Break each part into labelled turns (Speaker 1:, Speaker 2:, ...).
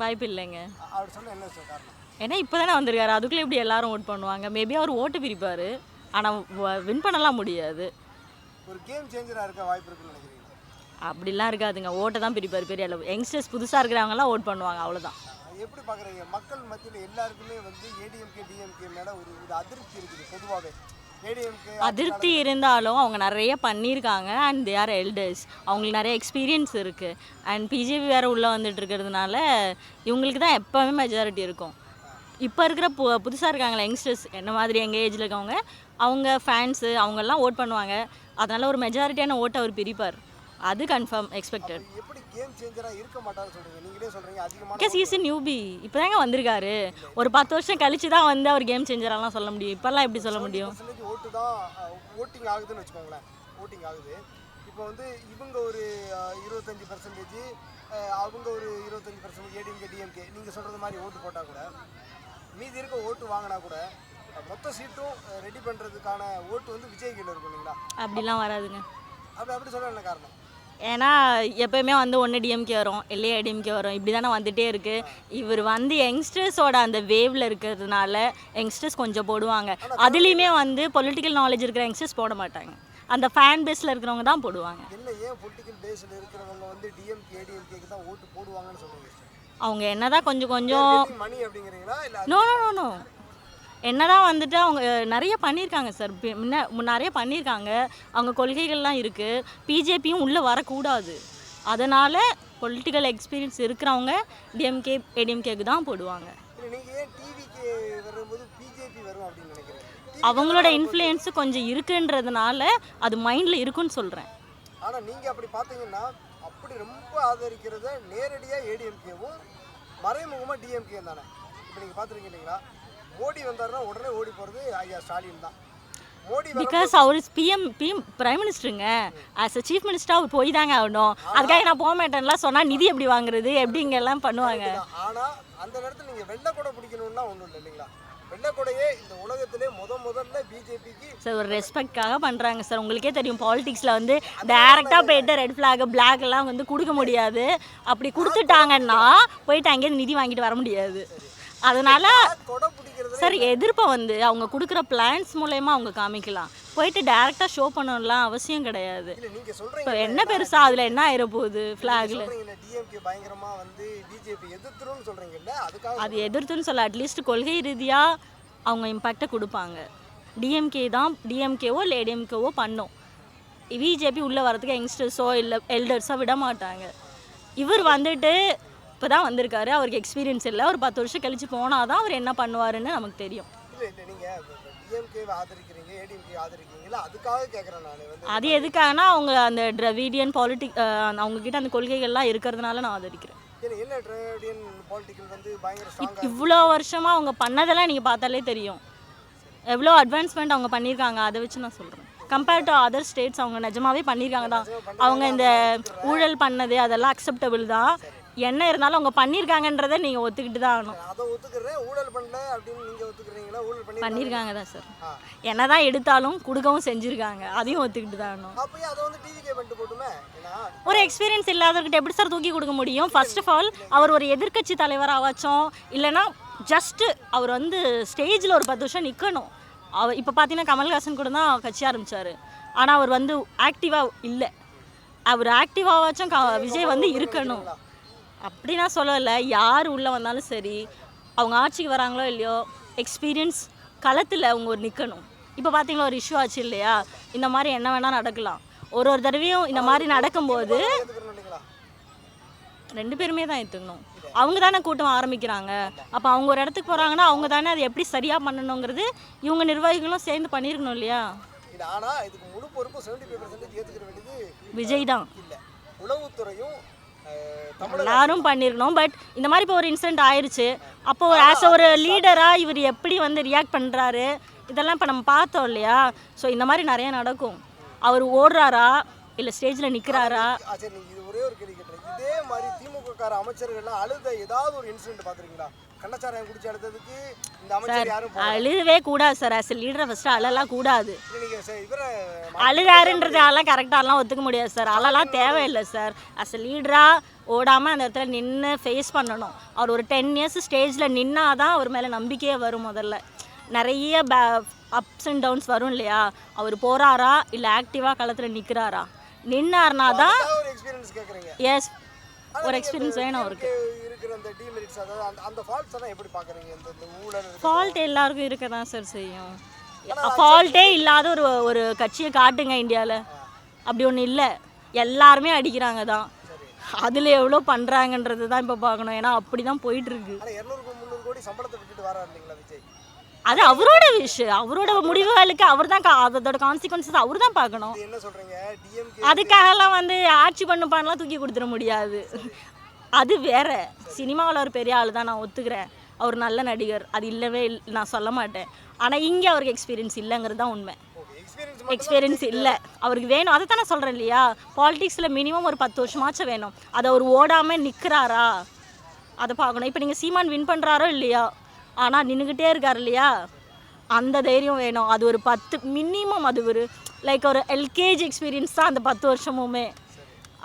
Speaker 1: வாய்ப்பு இல்லைங்க.
Speaker 2: அவர் சொன்ன என்ன காரணம்?
Speaker 1: ஏன்னா இப்போ தானே வந்திருக்காரு. அதுக்குள்ளே இப்படி எல்லாரும் ஓட் பண்ணுவாங்க. மேபி அவர் ஓட்டு பிரிப்பார் ஆனால் வின் பண்ணலாம் முடியாது.
Speaker 2: ஒரு கேம் சேஞ்சராக இருக்க வாய்ப்பு இருக்குன்னு நினைக்கிறீங்க?
Speaker 1: அப்படிலாம் இருக்காதுங்க. ஓட்டை தான் பிரிப்பார் பெரிய அளவு. யங்ஸ்டர்ஸ் புதுசாக இருக்கிறவங்கலாம் ஓட் பண்ணுவாங்க. அவ்வளோதான்
Speaker 2: எப்படி பார்க்குறீங்க மக்கள் மத்தியில் எல்லாருக்குமே வந்து ஏடிஎம்கே டிஎம்கே மேலே ஒரு ஒரு அதிருப்தி இருக்குது பொதுவாகவே
Speaker 1: அதிருப்தி இருந்தாலும் அவங்க நிறைய பண்ணியிருக்காங்க அண்ட் தே ஆர் எல்டர்ஸ் அவங்களுக்கு நிறைய எக்ஸ்பீரியன்ஸ் இருக்குது அண்ட் பிஜேபி வேறு உள்ளே வந்துட்டு இருக்கிறதுனால இவங்களுக்கு தான் எப்போவுமே மெஜாரிட்டி இருக்கும். இப்போ இருக்கிற பு புதுசாக இருக்காங்களே யங்ஸ்டர்ஸ் என்ன மாதிரி எங்கள் ஏஜில் இருக்கவங்க அவங்க ஃபேன்ஸு அவங்கெல்லாம் ஓட் பண்ணுவாங்க. அதனால் ஒரு மெஜாரிட்டியான ஓட்டை அவர் பிரிப்பார். அது confirm expected because is newbie இப்போ தாங்க வந்திருக்காரு. ஒரு பத்து வருஷம் கழிச்சு தான் வந்து அவர் கேம் சேஞ்சரெல்லாம் சொல்ல முடியும். இப்போல்லாம் எப்படி சொல்ல முடியும்?
Speaker 2: ஓட்டு தான் ஓட்டிங் ஆகுதுன்னு வச்சுக்கோங்களேன். ஓட்டிங் ஆகுது. இப்போ வந்து இவங்க ஒரு இருபத்தஞ்சு பர்சன்டேஜ் அவங்க ஒரு இருபத்தஞ்சு பர்சன்டேஜ் ஏடிஎம்கே டிஎம்கே நீங்கள் சொல்கிறது மாதிரி ஓட்டு போட்டால் கூட மீதி இருக்க ஓட்டு வாங்கினா கூட மொத்த சீட்டும் ரெடி பண்ணுறதுக்கான ஓட்டு வந்து விஜய் கையில் இருக்கும் இல்லைங்களா?
Speaker 1: அப்படிலாம் வராதுங்க.
Speaker 2: அப்படி அப்படி சொல்ல என்ன காரணம்.
Speaker 1: ஏன்னா எப்பயுமே வந்து ஒன்று டிஎம்கே வரும் இல்லையா டிஎம்கே வரும். இப்படி தானே வந்துட்டே இருக்கு. இவர் வந்து யங்ஸ்டர்ஸோட அந்த வேவ்ல இருக்கிறதுனால யங்ஸ்டர்ஸ் கொஞ்சம் போடுவாங்க. அதுலேயுமே வந்து பொலிட்டிக்கல் நாலேஜ் இருக்கிற யங்ஸ்டர்ஸ் போட மாட்டாங்க. அந்த ஃபேன் பேஸில் இருக்கிறவங்க தான் போடுவாங்க. அவங்க என்னதான் கொஞ்சம் கொஞ்சம் நோ நோ நோ நோ என்னதான் வந்துட்டு அவங்க நிறைய பண்ணியிருக்காங்க சார். முன்ன நிறைய பண்ணியிருக்காங்க. அவங்க கொள்கைகள்லாம் இருக்குது பிஜேபியும் உள்ளே வரக்கூடாது. அதனால் பொலிட்டிக்கல் எக்ஸ்பீரியன்ஸ் இருக்கிறவங்க டிஎம்கே ஏடிஎம்கேக்கு தான் போடுவாங்க. அவங்களோட இன்ஃப்ளூயன்ஸு கொஞ்சம் இருக்குன்றதுனால அது மைண்டில் இருக்குன்னு சொல்கிறேன்
Speaker 2: ஆனால் நீங்கள் அப்படி பார்த்தீங்கன்னா அப்படி ரொம்ப ஆதரிக்கிறத நேரடியாக ஏடிஎம்கேவும் மறைமுகமாக டிஎம்கே தானே? இப்போ நீங்கள் பார்த்துருக்கீங்க இல்லைங்களா மோடி வந்தாருன்னா உடனே ஓடி போகிறது ஐயா ஸ்டாலின் தான்.
Speaker 1: பிகாஸ் அவர் பிஎம் பிஎம் பிரைம் மினிஸ்டருங்க ஆஸ் அ சீஃப் மினிஸ்டர் அவர் போய் தாங்க ஆகணும். அதுக்காக நான் போக மாட்டேன்லாம் சொன்னால் நிதி எப்படி வாங்குறது? எப்படி இங்கெல்லாம் பண்ணுவாங்க
Speaker 2: ஆனால் அந்த நேரத்தில் நீங்கள் வெள்ளைக்கொடை பிடிக்கணும்னா ஒன்றும் இல்லை இல்லைங்களா? வெள்ளைக்கொடையே இந்த உலகத்திலே முத முதல்ல பிஜேபிக்கு
Speaker 1: சார் ஒரு ரெஸ்பெக்ட்காக பண்ணுறாங்க சார் உங்களுக்கே தெரியும் பாலிடிக்ஸில் வந்து டேரெக்டாக போயிட்டு ரெட் ஃப்ளாக் பிளாக் எல்லாம் வந்து கொடுக்க முடியாது. அப்படி கொடுத்துட்டாங்கன்னா போயிட்டு அங்கேயிருந்து நிதி வாங்கிட்டு வர முடியாது. அதனால
Speaker 2: கொடை
Speaker 1: சார் எதிர்ப்பை வந்து அவங்க கொடுக்குற பிளான்ஸ் மூலயமா அவங்க காமிக்கலாம். போயிட்டு டேரெக்டாக ஷோ பண்ணணும்லாம் அவசியம் கிடையாது. இப்போ என்ன பெருசா அதில் என்ன ஆயிர போகுது ஃப்ளாகில் அது எதிர்த்துன்னு சொல்ல அட்லீஸ்ட் கொள்கை ரீதியாக அவங்க இம்பேக்டை கொடுப்பாங்க. டிஎம்கே தான் டிஎம்கேவோ இல்லை ஏடிஎம்கேவோ பண்ணும். பிஜேபி உள்ளே வரதுக்கு யங்ஸ்டர்ஸோ இல்லை எல்டர்ஸோ விட மாட்டாங்க இவர் வந்துட்டு இப்போ தான் வந்திருக்காரு. அவருக்கு எக்ஸ்பீரியன்ஸ் இல்லை. ஒரு பத்து வருஷம் கழிச்சு போனால் தான் அவர் என்ன பண்ணுவாருன்னு நமக்கு தெரியும். அது எதுக்காகனா அவங்க அந்த டிரவிடியன் பாலிட்டிக் அவங்கக்கிட்ட அந்த கொள்கைகள்லாம் இருக்கிறதுனால நான் ஆதரிக்கிறேன். இவ்வளோ வருஷமாக அவங்க பண்ணதெல்லாம் நீங்கள் பார்த்தாலே தெரியும். எவ்வளோ அட்வான்ஸ்மெண்ட் அவங்க பண்ணியிருக்காங்க அதை வச்சு நான் சொல்கிறேன் கம்பேர்ட் டு அதர் ஸ்டேட்ஸ் அவங்க நிஜமாவே பண்ணியிருக்காங்க தான். அவங்க இந்த ஊழல் பண்ணது அதெல்லாம் அக்செப்டபிள் தான். என்ன இருந்தாலும் அவங்க பண்ணியிருக்காங்கன்றதை நீங்கள் ஒத்துக்கிட்டு தான் ஆகணும்.
Speaker 2: அதை ஒத்துக்கிறேன். ஊழல் பண்ணல அப்படின்னு நீங்கள் ஒத்துக்கிறீங்களா? ஊழல் பண்ணி
Speaker 1: பண்ணியிருக்காங்க தான் சார் என்ன தான் எடுத்தாலும் கொடுக்கவும் செஞ்சுருக்காங்க. அதையும் ஒத்துக்கிட்டு தான் ஆகணும்.
Speaker 2: அப்பயே அதை வந்து டிவிக்கே பண்ணிட்டு போட்டுமே?
Speaker 1: ஒரு எக்ஸ்பீரியன்ஸ் இல்லாதவர்கிட்ட எப்படி சார் தூக்கி கொடுக்க முடியும்? ஃபர்ஸ்ட் ஆஃப் ஆல் அவர் ஒரு எதிர்க்கட்சி தலைவராகச்சும் இல்லைன்னா ஜஸ்ட்டு அவர் வந்து ஸ்டேஜில் ஒரு பத்து வருஷம் நிற்கணும் அவர் இப்போ பார்த்தீங்கன்னா கமல்ஹாசன் கூட தான் கட்சி ஆரம்பித்தார் ஆனால் அவர் வந்து ஆக்டிவாக இல்லை. அவர் ஆக்டிவாவாச்சும் க விஜய் வந்து இருக்கணும். அப்படி நான் சொல்லலை. யார் உள்ளே வந்தாலும் சரி அவங்க ஆட்சிக்கு வராங்களோ இல்லையோ எக்ஸ்பீரியன்ஸ் களத்தில் அவங்க ஒரு நிற்கணும் இப்போ பார்த்தீங்களா ஒரு இஷ்யூ ஆச்சு இல்லையா? இந்த மாதிரி என்ன வேணால் நடக்கலாம். ஒரு ஒரு தடவையும் இந்த மாதிரி நடக்கும்போது ரெண்டு பேருமே தான் ஏற்றுக்கணும் அவங்க தானே கூட்டம் ஆரம்பிக்கிறாங்க. அப்போ அவங்க ஒரு இடத்துக்கு போகிறாங்கன்னா அவங்க தானே அதை எப்படி சரியாக பண்ணணுங்கிறது இவங்க நிர்வாகிகளும் சேர்ந்து பண்ணியிருக்கணும் இல்லையா? விஜய் தான்.
Speaker 2: உளவுத்துறையும்
Speaker 1: எல்லாரும் பண்ணியிருக்கணும் பட் இந்த மாதிரி இப்போ ஒரு இன்சிடென்ட் ஆயிருச்சு. அப்போ ஒரு ஆஸ் ஒரு லீடராக இவர் எப்படி வந்து ரியாக்ட் பண்ணுறாரு இதெல்லாம் இப்போ நம்ம பார்த்தோம் இல்லையா? ஸோ இந்த மாதிரி நிறைய நடக்கும். அவர் ஓடுறாரா? இல்லை ஸ்டேஜில் நிற்கிறாரா
Speaker 2: இது மாதிரி திமுக கார அமைச்சர்கள்லாம் அழுத ஏதாவது ஒரு இன்சிடென்ட் பார்த்துருக்கீங்களா கள்ளச்சாராயம் குடிச்சு அழுத்ததுக்கு இந்த அமைச்சர் யாரும்.
Speaker 1: அழுவே கூடாது சார். ஆஸ் லீடரை ஃபஸ்ட்டு அழலாம் கூடாது. அதெல்லாம் கரெக்டாலாம் ஒத்துக்க முடியாது சார். அதெல்லாம் தேவையில்லை சார். அஸ் லீடராக ஓடாமல் அந்த இடத்துல நின்று ஃபேஸ் பண்ணணும். அவர் ஒரு டென் இயர்ஸ் ஸ்டேஜில் நின்னாதான் அவர் மேலே நம்பிக்கையே வரும் முதல்ல. நிறைய பே அப்ஸ் அண்ட் டவுன்ஸ் வரும் இல்லையா? அவர் போகிறாரா இல்லை ஆக்டிவாக களத்தில் நிற்கிறாரா நின்னார்னா தான் எஸ் ஒரு எக்ஸ்பீரியன்ஸ் வேணும் அவருக்கு. ஃபால்ட் எல்லாருக்கும் இருக்க தான் சார் செய்யும் ஃபால்ட்டே இல்லாத ஒரு ஒரு கட்சியை காட்டுங்க இந்தியாவில் அப்படி ஒன்று இல்லை. எல்லாருமே அடிக்கிறாங்க தான். அதில் எவ்வளோ பண்ணுறாங்கன்றது தான் இப்போ பார்க்கணும். ஏன்னா அப்படி தான் போயிட்டுருக்கு அது அவரோட விஷயம் அவரோட முடிவுகளுக்கு அவர் தான் அதோட கான்சிக்வன்சஸ் அவர் தான் பார்க்கணும் அதுக்காகலாம் வந்து ஆட்சி பண்ணுப்பான்லாம் தூக்கி கொடுத்துட முடியாது. அது வேற. சினிமாவில் ஒரு பெரிய ஆள் தான் நான் ஒத்துக்கிறேன். அவர் நல்ல நடிகர். அது இல்லவே இல் நான் சொல்ல மாட்டேன். ஆனால் இங்கே அவருக்கு எக்ஸ்பீரியன்ஸ் இல்லைங்கிறது தான் உண்மை.
Speaker 2: எக்ஸ்பீரியன்ஸ்
Speaker 1: இல்லை. அவருக்கு வேணும். அதை தானே சொல்கிறேன் இல்லையா? பாலிடிக்ஸில் மினிமம் ஒரு பத்து வருஷமாச்சும் வேணும். அதை அவர் ஓடாமல் நிற்கிறாரா அதை பார்க்கணும். இப்போ நீங்கள் சீமான் வின் பண்ணுறாரோ இல்லையா? ஆனால் நின்றுக்கிட்டே இருக்கார் இல்லையா? அந்த தைரியம் வேணும். அது ஒரு பத்து மினிமம் அது ஒரு லைக் ஒரு எல்கேஜி எக்ஸ்பீரியன்ஸ் தான் அந்த பத்து வருஷமுமே.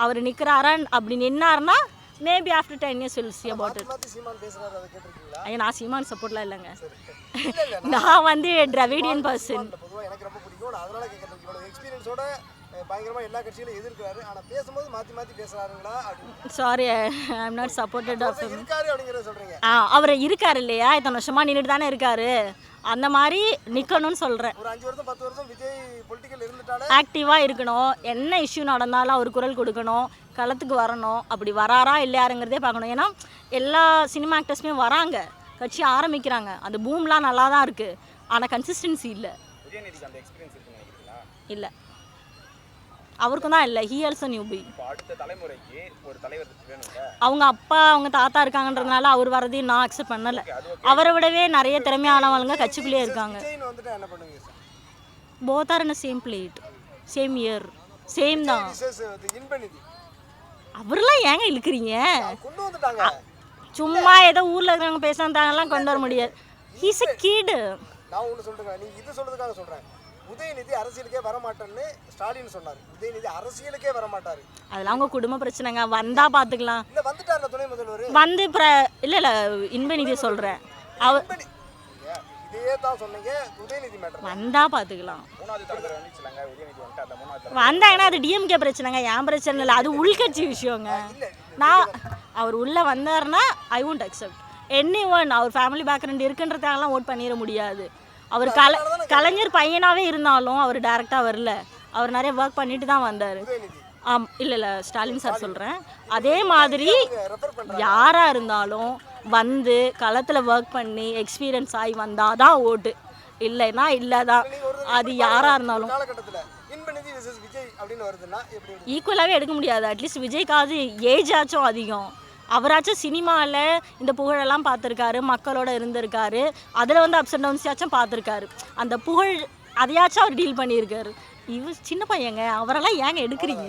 Speaker 1: அவர் நிற்கிறாரா அப்படி நின்னார்னா maybe after ten years will see about it நான் சீமான் சப்போர்ட்லாம் இல்லைங்க.
Speaker 2: இல்ல இல்ல
Speaker 1: நான் வந்து திராவிடியன் பர்சன்
Speaker 2: பொதுவாக எனக்கு ரொம்ப பிடிக்கும் நான் அதனால கேட்கறேன் இவ்வளோ எக்ஸ்பீரியன்ஸோட பயங்கரமா எல்லா கட்சியிலும் எதிர்க்கிறாரு. ஆனா பேசும்போது மாத்தி மாத்தி பேசுறாருங்களா அப்படின்னு.
Speaker 1: Sorry I am not supported of
Speaker 2: இருக்காரு அப்படிங்கிறத சொல்றீங்க.
Speaker 1: ஆ அவர் இருக்காரு இல்லையா? இத்தனை வருஷமா நின்றுட்டு தானே இருக்காரு. அந்த மாதிரி நிற்கணும்னு சொல்கிறேன்
Speaker 2: ஒரு அஞ்சு வருஷம் பத்து வருஷம் விஜய் பொலிட்டிக்கல் இருந்துட்டாலே
Speaker 1: ஆக்டிவாக இருக்கணும். என்ன இஷ்யூ நடந்தாலும் அவர் குரல் கொடுக்கணும். களத்துக்கு வரணும். அப்படி வராரா இல்லையாருங்கிறதே பார்க்கணும். ஏன்னா எல்லா சினிமா ஆக்டர்ஸுமே வராங்க. கட்சி ஆரம்பிக்கிறாங்க. அந்த பூம்லாம் நல்லா தான் இருக்குது ஆனால் கன்சிஸ்டன்சி இல்லை.
Speaker 3: உதயநிதிக்கு அந்த எக்ஸ்பீரியன்ஸ் இருக்குன்னு நினைக்கிறீங்களா?
Speaker 1: இல்லை. அவருக்கும் தான் இல்லை. ஹீ ஆல்சோ நியூபி அவங்க அப்பா அவங்க தாத்தா இருக்காங்கன்றதுனால அவர் வரதையும் நான் அக்செப்ட் பண்ணலை. அவரை விடவே நிறைய திறமையானவங்க கட்சிக்குள்ளேயே இருக்காங்க.
Speaker 2: வந்துட்டு என்ன
Speaker 1: same plate same year same தான்.
Speaker 2: இன்பநிதி
Speaker 1: அவரெல்லாம் ஏங்க இழுக்கிறீங்க? சும்மா ஏதோ ஊரில் இருக்கிறவங்க பேசுனாங்கலாம் கொண்டு வர முடியாது. ஹீஸ் அ கீடு
Speaker 2: நான் ஒன்று சொல்றேங்க. நீங்க இது சொல்றதுக்காக சொல்றேன். உதயநிதி அரசியலுக்கே வரமாட்டேன்னு ஸ்டாலின் சொன்னார். உதயநிதி அரசியலுக்கே வரமாட்டாரு.
Speaker 1: அதெல்லாம் அவங்க குடும்ப பிரச்சனைங்க. வந்தா பார்த்துக்கலாம்
Speaker 2: இல்ல வந்துட்டார்ல துணை முதல்வர்.
Speaker 1: வந்து பிர இல்லை இல்லை இன்பநிதியை சொல்கிறேன் அவ
Speaker 2: இன்பனி- ஏங்க, இதே தான் சொன்னீங்க உதயநிதி மேட்டர்.
Speaker 1: வந்தா
Speaker 3: தலைவர்
Speaker 1: வந்தாங்கன்னா அது டிஎம்கே பிரச்சனைங்க. என் பிரச்சனை இல்லை அது உள்கட்சி விஷயங்க.
Speaker 2: இல்ல
Speaker 1: நான் அவர் உள்ளே வந்தாருன்னா I won't accept any one our family background இருக்குன்றதாகலாம் ஓட் பண்ணிட முடியாது. அவர் கல கலைஞர் பையனாகவே இருந்தாலும் அவர் டேரெக்டாக வரல. அவர் நிறைய ஒர்க் பண்ணிட்டு தான் வந்தார். ஆம் இல்லை இல்லை ஸ்டாலின் சார் சொல்கிறேன் அதே மாதிரி யாராக இருந்தாலும் வந்து களத்தில் ஒர்க் பண்ணி எக்ஸ்பீரியன்ஸ் ஆகி வந்தால் தான் ஓட்டு. இல்லைன்னா இல்லை தான். அது யாராக இருந்தாலும். ஈக்குவலாகவே எடுக்க முடியாது. அட்லீஸ்ட் விஜய்க்காவது ஏஜ் ஆச்சும் அதிகம். அவராச்சும் சினிமாவில் இந்த புகழெல்லாம் பார்த்துருக்காரு மக்களோட இருந்திருக்காரு. அதில் வந்து அப்ஸ் அண்ட் டவுன்ஸாச்சும் பார்த்துருக்காரு. அந்த புகழ் அதையாச்சும் அவர் டீல் பண்ணியிருக்காரு. இவர் சின்ன பையங்க அவரெல்லாம் ஏங்க எடுக்கிறீங்க?